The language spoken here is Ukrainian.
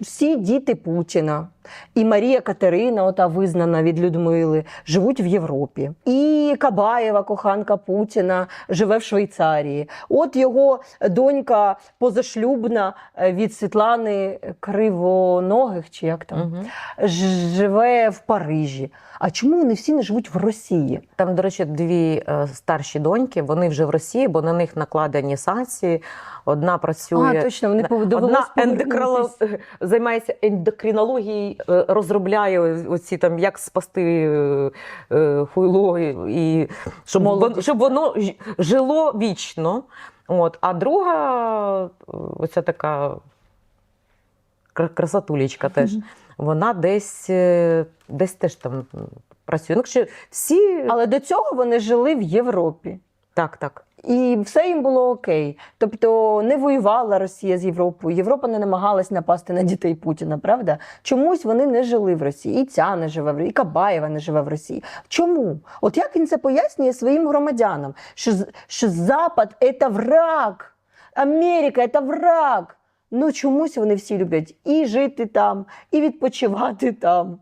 Всі діти Путіна і Марія Катерина, ота визнана від Людмили, живуть в Європі. І Кабаєва, коханка Путіна, живе в Швейцарії. От його донька позашлюбна е, від Світлани Кривоногих, чи як там, Угу. живе в Парижі. А чому вони всі не живуть в Росії? Там, до речі, дві е, старші доньки, вони вже в Росії, бо на них накладені санкції. Одна працює. А, точно, вони Одна ендокринолог займається ендокринологією, розробляє оці там, як спасти е, е, хуйло і щоб, воно, щоб воно жило вічно. От. А друга, е, оця така кра- красотулечка теж, вона десь, е, десь теж там працює. Ну, всі Але до цього вони жили в Європі. Так, так. І все їм було окей. Тобто не воювала Росія з Європою, Європа не намагалась напасти на дітей Путіна, правда? Чомусь вони не жили в Росії. І ця не живе в Росії, і Кабаєва не живе в Росії. Чому? От як він це пояснює своїм громадянам? Що, що Запад це враг, Америка це враг. Ну чомусь вони всі люблять і жити там, і відпочивати там.